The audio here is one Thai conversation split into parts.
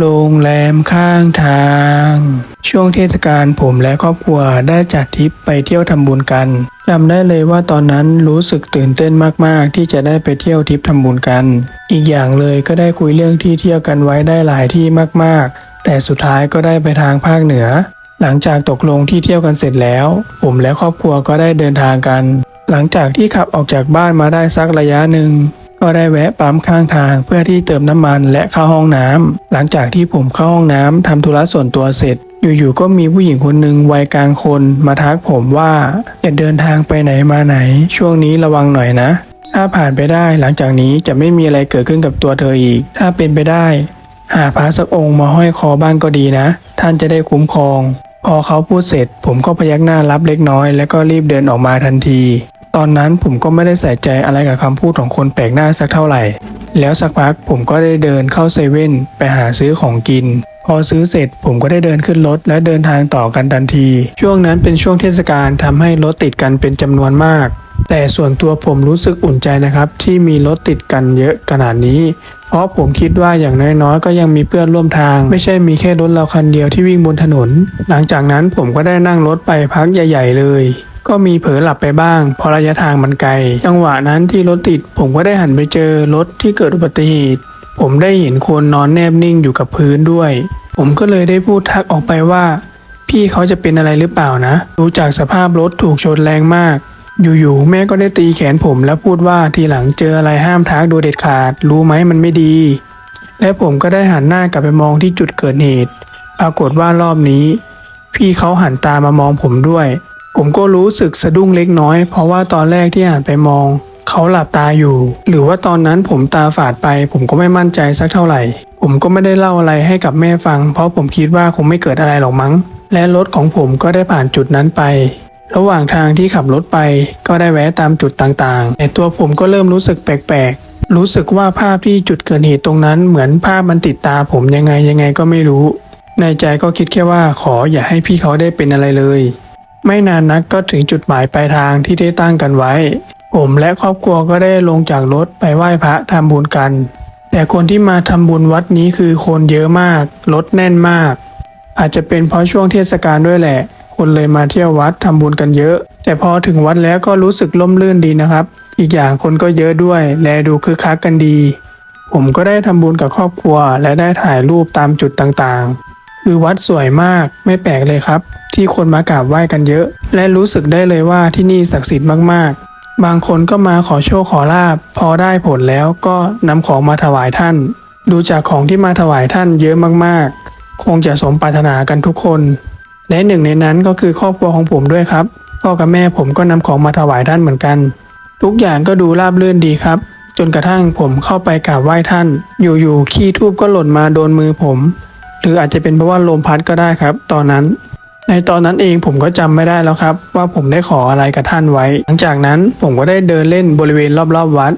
โรงแรมข้างทาง ช่วงเทศกาลผมและครอบครัวได้จัดทริปไปเที่ยวทำบุญกันจำได้เลยว่าตอนนั้นรู้สึกตื่นเต้นมากๆ ที่จะได้ไปเที่ยวทริปทำบุญกัน อีกอย่างเลยก็ได้คุยเรื่องที่เที่ยวกันไว้ได้หลายที่มากๆ แต่สุดท้ายก็ได้ไปทางภาคเหนือ หลังจากตกลงที่เที่ยวกันเสร็จแล้ว ผมและครอบครัวก็ได้เดินทางกัน หลังจากที่ขับออกจากบ้านมาได้สักระยะหนึ่ง ก็ได้แวะปั๊มข้างทางเพื่อที่เติมน้ำมันและเข้าห้องน้ำหลังจากที่ผมเข้าห้องน้ำทำธุระส่วนตัวเสร็จ อยู่ๆก็มีผู้หญิงคนหนึ่งวัยกลางคนมาทักผมว่าจะเดินทางไปไหนมาไหน ช่วงนี้ระวังหน่อยนะ ถ้าผ่านไปได้หลังจากนี้จะไม่มีอะไรเกิดขึ้นกับตัวเธออีก ถ้าเป็นไปได้ หาพระสักองค์มาห้อยคอบ้างก็ดีนะ ท่านจะได้คุ้มครอง พอเขาพูดเสร็จ ผมก็พยักหน้ารับเล็กน้อย แล้วก็รีบเดินออกมาทันที ตอนนั้นผมก็ไม่ได้ใส่ใจอะไรกับคำพูดของคนแปลกหน้าสักเท่าไหร่ แล้วสักพักผมก็ได้เดินเข้าเซเว่นไปหาซื้อของกิน พอซื้อเสร็จผมก็ได้เดินขึ้นรถและเดินทางต่อกันทันที ช่วงนั้นเป็นช่วงเทศกาลทำให้รถติดกันเป็นจำนวนมาก แต่ส่วนตัวผมรู้สึกอุ่นใจนะครับ ที่มีรถติดกันเยอะขนาดนี้ เพราะผมคิดว่าอย่างน้อยๆ ก็ยังมีเพื่อนร่วมทาง ไม่ใช่มีแค่รถเราคันเดียวที่วิ่งบนถนน หลังจากนั้นผมก็ได้นั่งรถไปพักใหญ่ ๆ เลย ก็มีเผลอหลับไปบ้างเพราะระยะทางมันไกล จังหวะนั้นที่รถติด ผมก็ได้หันไปเจอรถที่เกิดอุบัติเหตุ ผมได้เห็นคนนอนแนบนิ่งอยู่กับพื้นด้วย ผมก็เลยได้พูดทักออกไปว่า พี่เขาจะเป็นอะไรหรือเปล่านะดูจากสภาพรถถูกชนแรงมากอยู่ๆแม่ก็ได้ตีแขนผมแล้วพูดว่าทีหลังเจออะไรห้ามทักโดยเด็ดขาด รู้ไหมมันไม่ดี และผมก็ได้หันหน้ากลับไปมองที่จุดเกิดเหตุ ปรากฏว่ารอบนี้ พี่เขาหันตามามองผมด้วย ผมก็รู้สึกสะดุ้งเล็กน้อย เพราะว่าตอนแรกที่หันไปมอง เขาหลับตาอยู่ หรือว่าตอนนั้นผมตาฝาดไป ผมก็ไม่มั่นใจสักเท่าไหร่ ผมก็ไม่ได้เล่าอะไรให้กับแม่ฟัง เพราะผมคิดว่าคงไม่เกิดอะไรหรอกมั้ง และรถของผมก็ได้ผ่านจุดนั้นไประหว่างทางที่ขับรถไปก็ได้แวะตามจุดต่างๆแต่ตัวผมก็เริ่มรู้สึกแปลกๆ รู้สึกว่าภาพที่จุดเกิดเหตุตรงนั้นเหมือนภาพมันติดตาผมยังไงยังไงก็ไม่รู้ ในใจก็คิดแค่ว่าขออย่าให้พี่เขาได้เป็นอะไรเลย ไม่นานนักก็ถึงจุดหมายปลายทางที่ได้ตั้งกันไว้ ผมและครอบครัวก็ได้ลงจากรถไปไหว้พระทำบุญกัน แต่คนที่มาทำบุญวัดนี้คือคนเยอะมาก รถแน่นมาก อาจจะเป็นเพราะช่วงเทศกาลด้วยแหละ คนเลยมาเที่ยววัดทำบุญกันเยอะ แต่พอถึงวัดแล้วก็รู้สึกล่มลื่นดีนะครับ อีกอย่างคนก็เยอะด้วย และดูคึกคักกันดี ผมก็ได้ทำบุญกับครอบครัว และได้ถ่ายรูปตามจุดต่างๆ คือวัดสวยมากไม่แปลกเลยครับ ที่คนมากราบไหว้กันเยอะ และรู้สึกได้เลยว่าที่นี่ศักดิ์สิทธิ์มากๆ บางคนก็มาขอโชคขอลาบ พอได้ผลแล้วก็นำของมาถวายท่าน ดูจากของที่มาถวายท่านเยอะมากๆ คงจะสมปรารถนากันทุกคน และหนึ่งในนั้นก็คือครอบครัวของผมด้วยครับพ่อกับแม่ผมก็นำของมาถวายท่านเหมือนกัน ทุกอย่างก็ดูราบรื่นดีครับ จนกระทั่งผมเข้าไปกราบไหว้ท่าน อยู่ๆขี้ทูบก็หล่นมาโดนมือผม หรืออาจจะเป็นเพราะว่าลมพัดก็ได้ครับ ตอนนั้น ในตอนนั้นเองผมก็จำไม่ได้แล้วครับ ว่าผมได้ขออะไรกับท่านไว้ หลังจากนั้นผมก็ได้เดินเล่นบริเวณรอบๆวัด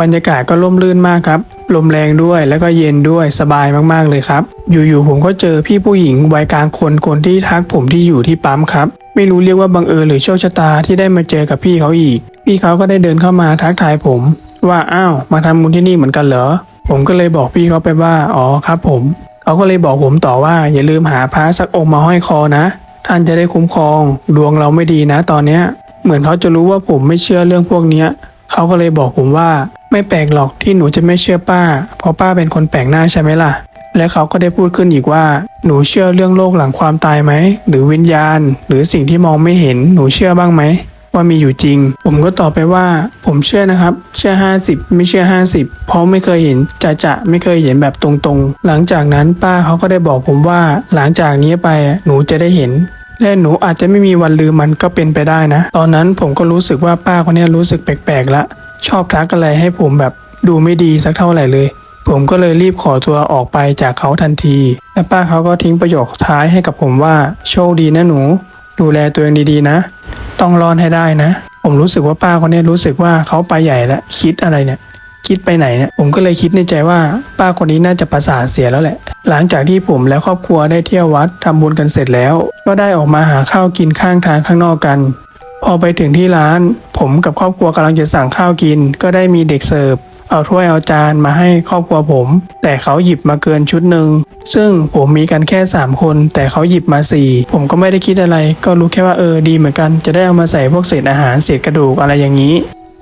บรรยากาศก็ร่มรื่นมากครับ ลมแรงด้วยแล้วก็เย็นด้วยสบายมากๆเลยครับ อยู่ๆผมก็เจอพี่ผู้หญิงวัยกลางคนคนที่ทักผมที่อยู่ที่ปั๊มครับ ไม่รู้เรียกว่าบังเอิญหรือโชคชะตาที่ได้มาเจอกับพี่เขาอีก พี่เขาก็ได้เดินเข้ามาทักทายผม ว่าอ้าวมาทำบุญที่นี่เหมือนกันเหรอผมก็เลยบอกพี่เขาไปว่า อ๋อครับผม เขาก็เลยบอกผมต่อว่า อย่าลืมหาพระสักองค์มาห้อยคอนะ ท่านจะได้คุ้มครอง ดวงเราไม่ดีนะตอนเนี้ย เหมือนเขาจะรู้ว่าผมไม่เชื่อเรื่องพวกเนี้ยเขาก็เลยบอกผมว่า ไม่แปลกหรอกที่หนูจะไม่เชื่อป้า เพราะป้าเป็นคนแปลกหน้าใช่ไหมล่ะ และเขาก็ได้พูดขึ้นอีกว่า หนูเชื่อเรื่องโลกหลังความตายไหมหรือวิญญาณ หรือสิ่งที่มองไม่เห็นหนูเชื่อบ้างไหม ว่ามีอยู่จริง ผมก็ตอบไปว่า ผมเชื่อนะครับ เชื่อ 50 ไม่เชื่อ 50 เพราะไม่เคยเห็นจะจะไม่เคยเห็นแบบตรงๆ หลังจากนั้นป้าเขาก็ได้บอกผมว่าหลังจากนี้ไปหนูจะได้เห็นและหนูอาจจะไม่มีวันลืมมันก็เป็นไปได้นะ ตอนนั้นผมก็รู้สึกว่าป้าคนนี้รู้สึกแปลกๆละชอบทักอะไรให้ผมแบบดูไม่ดีสักเท่าไหร่เลย ผมก็เลยรีบขอตัวออกไปจากเขาทันที และป้าเขาก็ทิ้งประโยคท้ายให้กับผมว่า โชคดีนะหนู ดูแลตัวเองดีๆนะ ต้องรอดให้ได้นะ ผมรู้สึกว่าป้าคนนี้รู้สึกว่าเขาไปใหญ่แล้วคิดอะไรเนี่ย คิดไปไหนเนี่ย ผมก็เลยคิดในใจว่า ป้าคนนี้น่าจะประสาทเสียแล้วแหละ หลังจากที่ผมและครอบครัวได้เที่ยววัดทำบุญกันเสร็จแล้ว ก็ได้ออกมาหาข้าวกินข้างทางข้างนอกกันพอไปถึงที่ร้าน ผมกับครอบครัวกำลังจะสั่งข้าวกิน ก็ได้มีเด็กเสิร์ฟ เอาถ้วยเอาจานมาให้ครอบครัวผม แต่เขาหยิบมาเกินชุดหนึ่งซึ่งผมมีกันแค่ 3 คน แต่เขาหยิบมา 4 ผมก็ไม่ได้คิดอะไร ก็รู้แค่ว่าเออดีเหมือนกัน จะได้เอามาใส่พวกเศษอาหารเศษกระดูกอะไรอย่างนี้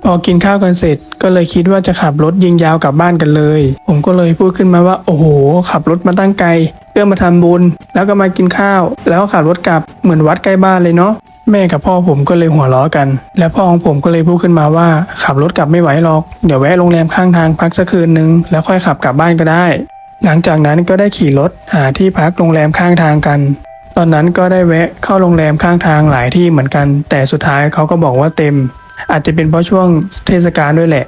พอกินข้าวกันเสร็จก็เลยคิดว่าจะขับรถยิงยาวกลับบ้านกันเลย ผมก็เลยพูดขึ้นมาว่าโอ้โห ขับรถมาตั้งไกลเพื่อมาทำบุญ แล้วก็มากินข้าว แล้วก็ขับรถกลับเหมือนวัดใกล้บ้านเลยเนาะ แม่กับพ่อผมก็เลยหัวล้อกัน และพ่อของผมก็เลยพูดขึ้นมาว่า ขับรถกลับไม่ไหวหรอก เดี๋ยวแวะโรงแรมข้างทางพักสักคืนนึง แล้วค่อยขับกลับบ้านก็ได้ หลังจากนั้นก็ได้ขี่รถหาที่พักโรงแรมข้างทางกัน ตอนนั้นก็ได้แวะเข้าโรงแรมข้างทางหลายที่เหมือนกัน แต่สุดท้ายเขาก็บอกว่าเต็ม อาจจะเป็นเพราะช่วงเทศกาลด้วยแหละ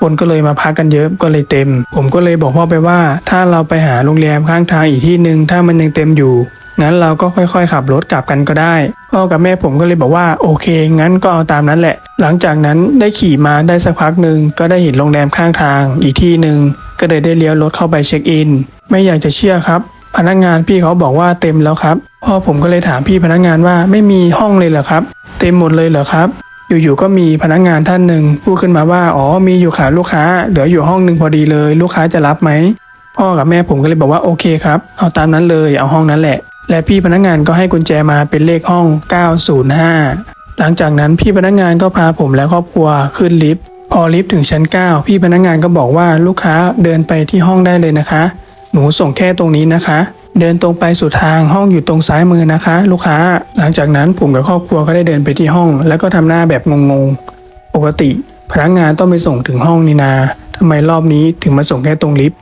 คนก็เลยมาพักกันเยอะก็เลยเต็ม ผมก็เลยบอกพ่อไปว่า ถ้าเราไปหาโรงแรมข้างทางอีกที่หนึ่งถ้ามันยังเต็มอยู่ งั้นเราก็ค่อยๆ ขับรถกลับกันก็ได้ พ่อกับแม่ผมก็เลยบอกว่าโอเค งั้นก็เอาตามนั้นแหละ หลังจากนั้นได้ขี่มาได้สักพักหนึ่งก็ได้เห็นโรงแรมข้างทางอีกที่หนึ่งก็เลยได้เลี้ยวรถเข้าไปเช็คอิน ไม่อยากจะเชื่อครับ พนักงานพี่เขาบอกว่าเต็มแล้วครับพ่อผมก็เลยถามพี่พนักงานว่าไม่มีห้องเลยเหรอครับ เต็มหมดเลยเหรอครับ อยู่ๆก็มีพนักงานท่านหนึ่งพูดขึ้นมาว่าอ๋อมีอยู่ค่ะลูกค้าเหลืออยู่ห้องหนึ่งพอดีเลย ลูกค้าจะรับไหมพ่อกับแม่ผมก็เลยบอกว่าโอเคครับ เอาตามนั้นเลย เอาห้องนั้นแหละ และพี่พนักงานก็ให้กุญแจมาเป็นเลขห้อง 905 หลังจากนั้นพี่พนักงานก็พาผมและครอบครัวขึ้นลิฟต์ พอลิฟต์ถึงชั้น 9 พี่พนักงานก็บอกว่าลูกค้าเดินไปที่ห้องได้เลยนะคะ หนูส่งแค่ตรงนี้นะคะ เดินตรงไปสุดทางห้องอยู่ตรงซ้ายมือนะคะ ลูกค้า หลังจากนั้นผมกับครอบครัวก็ได้เดินไปที่ห้อง แล้วก็ทำหน้าแบบงงๆ ปกติพนักงานต้องไปส่งถึงห้องนี่นาทำไมรอบนี้ถึงมาส่งแค่ตรงลิฟต์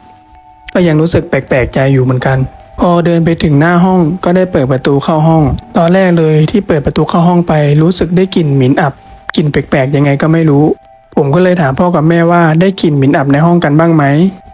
ก็ยังรู้สึกแปลกๆใจอยู่เหมือนกัน พอเดินไปถึงหน้าห้องก็ได้เปิดประตูเข้าห้อง ตอนแรกเลยที่เปิดประตูเข้าห้องไป รู้สึกได้กลิ่นหมิ่นอับกลิ่นแปลกๆยังไงก็ไม่รู้ ผมก็เลยถามพ่อกับแม่ว่าได้กลิ่นหมิ่นอับในห้องกันบ้างไหม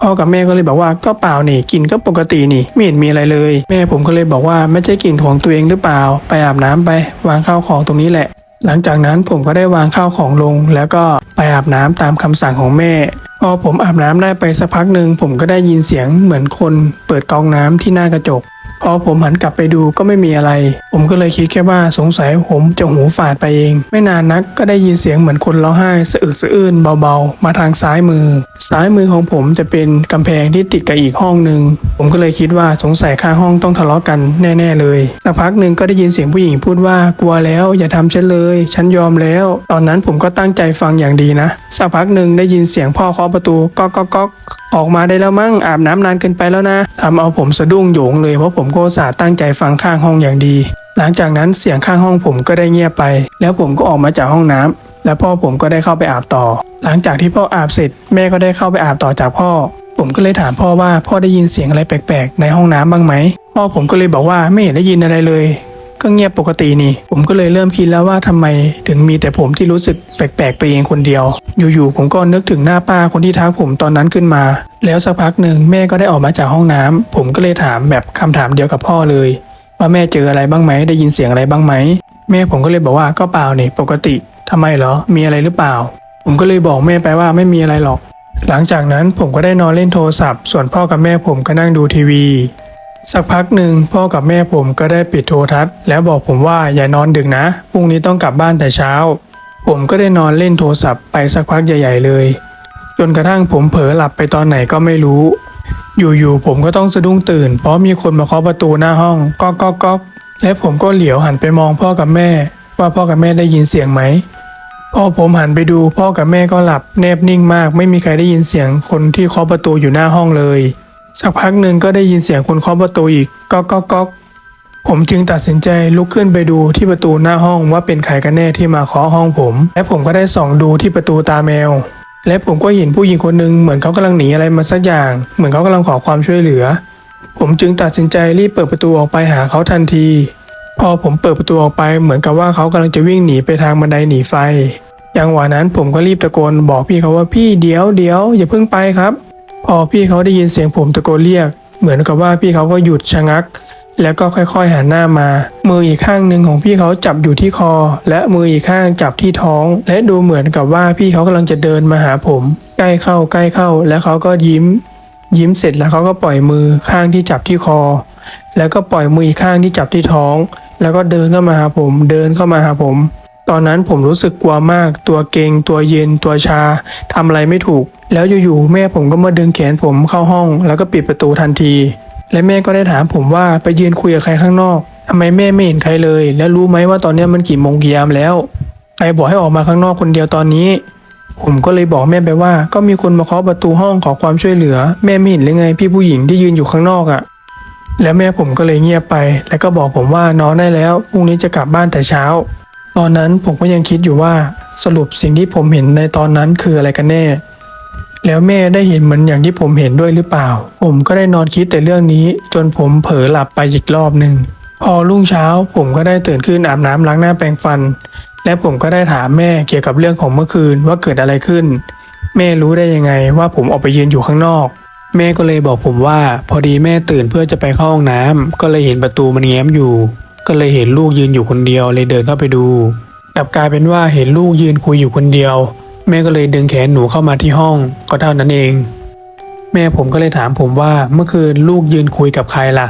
พ่อกับแม่ก็เลยบอกว่าก็เปล่านี่กลิ่นก็ปกตินี่ไม่เห็นมีอะไรเลย แม่ผมก็เลยบอกว่าไม่ใช่กลิ่นของตัวเองหรือเปล่า ไปอาบน้ำไป วางข้าวของตรงนี้แหละ หลังจากนั้นผมก็ได้วางข้าวของลง แล้วก็ไปอาบน้ำตามคำสั่งของแม่ พอผมอาบน้ำได้ไปสักพักหนึ่งผมก็ได้ยินเสียงเหมือนคนเปิดกองน้ำที่หน้ากระจก พอผมหันกลับไปดูก็ไม่มีอะไร ผมก็เลยคิดแค่ว่าสงสัยผมจะหูฝาดไปเอง ไม่นานนักก็ได้ยินเสียงเหมือนคนร้องไห้สะอึกสะอื้นเบาๆ มาทางซ้ายมือ ซ้ายมือของผมจะเป็นกำแพงที่ติดกับอีกห้องหนึ่งผมก็เลยคิดว่าสงสัยข้างห้องต้องทะเลาะกันแน่ ๆ เลยสักพักหนึ่งก็ได้ยินเสียงผู้หญิงพูดว่ากลัวแล้วอย่าทำฉันเลย ฉันยอมแล้ว ตอนนั้นผมก็ตั้งใจฟังอย่างดีนะสักพักหนึ่งได้ยินเสียงพ่อเคาะประตูก๊อกก๊อกก๊อก ออกมาได้แล้วมั้งอาบน้ำนานเกินไปแล้วนะทำเอาผมสะดุ้งโหยงเลยเพราะผมก็สาตั้งใจฟังข้างห้องอย่างดี หลังจากนั้นเสียงข้างห้องผมก็ได้เงียบไป แล้วผมก็ออกมาจากห้องน้ำแล้วพ่อผมก็ได้เข้าไปอาบต่อ หลังจากที่พ่ออาบเสร็จ แม่ก็ได้เข้าไปอาบต่อจากพ่อ ผมก็เลยถามพ่อว่าพ่อได้ยินเสียงอะไรแปลกๆ ในห้องน้ำบ้างไหมพ่อผมก็เลยบอกว่าไม่เห็นได้ยินอะไรเลย ก็เงียบปกตินี่ ผมก็เลยเริ่มคิดแล้วว่าทำไมถึงมีแต่ผมที่รู้สึกแปลกๆไปเองคนเดียว อยู่ๆผมก็นึกถึงหน้าป้าคนที่ทักผมตอนนั้นขึ้นมา แล้วสักพักหนึ่งแม่ก็ได้ออกมาจากห้องน้ำผมก็เลยถามแบบคำถามเดียวกับพ่อเลย ว่าแม่เจออะไรบ้างไหมได้ยินเสียงอะไรบ้างไหมแม่ผมก็เลยบอกว่าก็เปล่านี่ปกติทำไมเหรอมีอะไรหรือเปล่า ผมก็เลยบอกแม่ไปว่าไม่มีอะไรหรอก หลังจากนั้นผมก็ได้นอนเล่นโทรศัพท์ ส่วนพ่อกับแม่ผมก็นั่งดูทีวี สักพักหนึ่งพ่อกับแม่ผมก็ได้ปิดโทรทัศน์แล้วบอกผมว่าอย่านอนดึกนะพรุ่งนี้ต้องกลับบ้านแต่เช้า ผมก็ได้นอนเล่นโทรศัพท์ไปสักพักใหญ่ๆเลย จนกระทั่งผมเผลอหลับไปตอนไหนก็ไม่รู้ อยู่ๆผมก็ต้องสะดุ้งตื่น เพราะมีคนมาเคาะประตูหน้าห้องก๊อกก๊อกก๊อกและผมก็เหลียวหันไปมองพ่อกับแม่ ว่าพ่อกับแม่ได้ยินเสียงไหมพอผมหันไปดูพ่อกับแม่ก็หลับแนบนิ่งมาก ไม่มีใครได้ยินเสียงคนที่เคาะประตูอยู่หน้าห้องเลย สักพักหนึ่งก็ได้ยินเสียงคนเคาะประตูอีกก๊อกก๊อกก๊อกผมจึงตัดสินใจลุกขึ้นไปดูที่ประตูหน้าห้องว่าเป็นใครกันแน่ที่มาเคาะห้องผม และผมก็ได้ส่องดูที่ประตูตาแมว และผมก็เห็นผู้หญิงคนหนึ่งเหมือนเขากำลังหนีอะไรมาสักอย่าง เหมือนเขากำลังขอความช่วยเหลือ ผมจึงตัดสินใจรีบเปิดประตูออกไปหาเขาทันที พอผมเปิดประตูออกไปเหมือนกับว่าเขากำลังจะวิ่งหนีไปทางบันไดหนีไฟจังหวะนั้นผมก็รีบตะโกนบอกพี่เขาว่าพี่เดี๋ยวเดี๋ยวอย่าเพิ่งไปครับ อพี่เขาได้ยินเสียงผมตะโกนเรียก เหมือนกับว่าพี่เขาก็หยุดชะงัก แล้วก็ค่อยๆหันหน้ามา มืออีกข้างหนึ่งของพี่เขาจับอยู่ที่คอ และมืออีกข้างจับที่ท้อง และดูเหมือนกับว่าพี่เขากำลังจะเดินมาหาผม ใกล้เข้าใกล้เข้า แล้วเขาก็ยิ้ม ยิ้มเสร็จแล้วเขาก็ปล่อยมือข้างที่จับที่คอ แล้วก็ปล่อยมืออีกข้างที่จับที่ท้อง แล้วก็เดินเข้ามาหาผม เดินเข้ามาหาผม ตอนนั้นผมรู้สึกกลัวมาก ตัวเกรงตัวเย็น ตัวชาทำอะไรไม่ถูก แล้วอยู่ๆแม่ผมก็มาดึงแขนผมเข้าห้อง แล้วก็ปิดประตูทันที และแม่ก็ได้ถามผมว่าไปยืนคุยกับใครข้างนอกทำไมแม่ไม่เห็นใครเลย แล้วรู้ไหมว่าตอนนี้มันกี่โมงกี่ยามแล้วใครบอกให้ออกมาข้างนอกคนเดียวตอนนี้ ผมก็เลยบอกแม่ไปว่า ก็มีคนมาเคาะประตูห้องขอความช่วยเหลือ แม่ไม่เห็นหรือไง พี่ผู้หญิงที่ยืนอยู่ข้างนอกอะ่ะแล้วแม่ผมก็เลยเงียบไป แล้วก็บอกผมว่านอนได้แล้วพรุ่งนี้จะกลับบ้านแต่เช้า ตอนนั้นผมก็ยังคิดอยู่ว่าสรุปสิ่งที่ผมเห็นในตอนนั้นคืออะไรกันแน่ แล้วแม่ได้เห็นเหมือนอย่างที่ผมเห็นด้วยหรือเปล่า ผมก็ได้นอนคิดแต่เรื่องนี้ จนผมเผลอหลับไปอีกรอบหนึ่งพอรุ่งเช้าผมก็ได้ตื่นขึ้นอาบน้ำล้างหน้าแปรงฟัน และผมก็ได้ถามแม่เกี่ยวกับเรื่องของเมื่อคืนว่าเกิดอะไรขึ้น แม่รู้ได้ยังไงว่าผมออกไปยืนอยู่ข้างนอก แม่ก็เลยบอกผมว่า พอดีแม่ตื่นเพื่อจะไปเข้าห้องน้ำก็เลยเห็นประตูมันแง้มอยู่ ก็เลยเห็นลูกยืนอยู่คนเดียวเลยเดินเข้าไปดู กลับกลายเป็นว่าเห็นลูกยืนคุยอยู่คนเดียว แม่ก็เลยดึงแขนหนูเข้ามาที่ห้องก็เท่านั้นเอง แม่ผมก็เลยถามผมว่าเมื่อคืนลูกยืนคุยกับใครล่ะ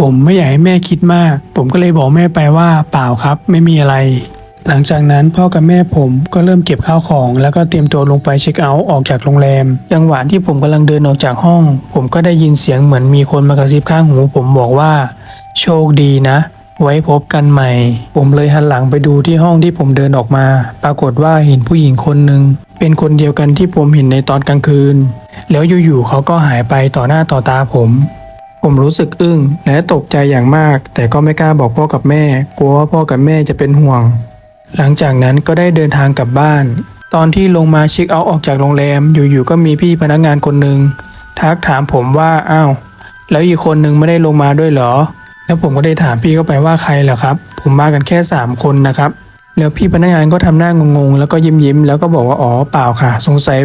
ผมไม่อยากให้แม่คิดมาก ผมก็เลยบอกแม่ไปว่าเปล่าครับ ไม่มีอะไร หลังจากนั้นพ่อกับแม่ผมก็เริ่มเก็บข้าวของ แล้วก็เตรียมตัวลงไปเช็คเอาท์ออกจากโรงแรมจังหวะที่ผมกำลังเดินออกจากห้อง ผมก็ได้ยินเสียงเหมือนมีคนมากระซิบข้างหูผมบอกว่า โชคดีนะ ไว้พบกันใหม่ ผมเลยหันหลังไปดูที่ห้องที่ผมเดินออกมา ปรากฏว่าเห็นผู้หญิงคนหนึ่งเป็นคนเดียวกันที่ผมเห็นในตอนกลางคืน แล้วอยู่ๆเขาก็หายไปต่อหน้าต่อตาผม ผมรู้สึกอึ้งและตกใจอย่างมาก แต่ก็ไม่กล้าบอกพ่อกับแม่ กลัวว่าพ่อกับแม่จะเป็นห่วง หลังจากนั้นก็ได้เดินทางกลับบ้าน ตอนที่ลงมาเช็คเอาท์ออกจากโรงแรม อยู่ๆก็มีพี่พนักงานคนหนึ่งทักถามผมว่าอ้าวแล้วอีกคนหนึ่งไม่ได้ลงมาด้วยเหรอ แล้วผมก็ได้ถามพี่เข้าไปว่าใครเหรอครับ ผมมากันแค่สามคนนะครับ แล้วพี่พนักงานก็ทำหน้างงๆ แล้วก็ยิ้มยิ้มแล้วก็บอกว่าอ๋อเปล่าค่ะ สงสัย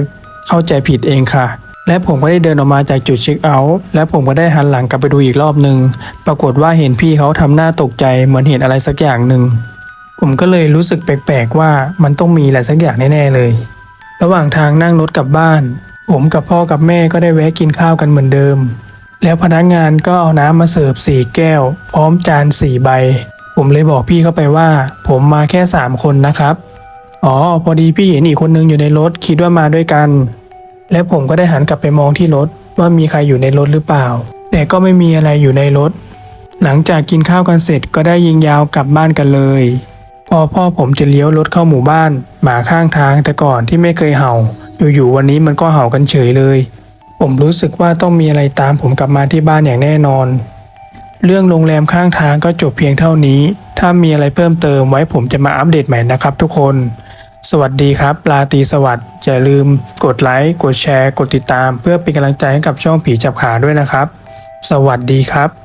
เข้าใจผิดเองค่ะ และผมก็ได้เดินออกมาจากจุดเช็คเอาท์และผมก็ได้หันหลังกลับไปดูอีกรอบหนึ่งปรากฏว่าเห็นพี่เขาทำหน้าตกใจเหมือนเห็นอะไรสักอย่างหนึ่งผมก็เลยรู้สึกแปลกๆว่ามันต้องมีอะไรสักอย่างแน่ๆเลย ระหว่างทางนั่งรถกลับบ้าน ผมกับพ่อกับแม่ก็ได้แวะกินข้าวกันเหมือนเดิม แล้วพนักงานก็เอาน้ำมาเสิร์ฟสี่แก้ว พร้อมจานสี่ใบ ผมเลยบอกพี่เข้าไปว่า ผมมาแค่สามคนนะครับ อ๋อ พอดีพี่เห็นอีกคนนึงอยู่ในรถคิดว่ามาด้วยกัน และผมก็ได้หันกลับไปมองที่รถว่ามีใครอยู่ในรถหรือเปล่า แต่ก็ไม่มีอะไรอยู่ในรถ หลังจากกินข้าวกันเสร็จก็ได้ยิงยาวกลับบ้านกันเลย พอพ่อผมจะเลี้ยวรถเข้าหมู่บ้าน หมาข้างทางแต่ก่อนที่ไม่เคยเห่า อยู่ๆวันนี้มันก็เห่ากันเฉยเลย ผมรู้สึกว่าต้องมีอะไรตามผมกลับมาที่บ้านอย่างแน่นอน เรื่องโรงแรมข้างทางก็จบเพียงเท่านี้ ถ้ามีอะไรเพิ่มเติมไว้ผมจะมาอัปเดตใหม่นะครับทุกคน สวัสดีครับลาตีสวัสดิ์อย่าลืม กดไลค์กดแชร์ กดติดตาม เพื่อเป็นกำลังใจให้กับช่องผีจับขาด้วยนะครับ สวัสดีครับ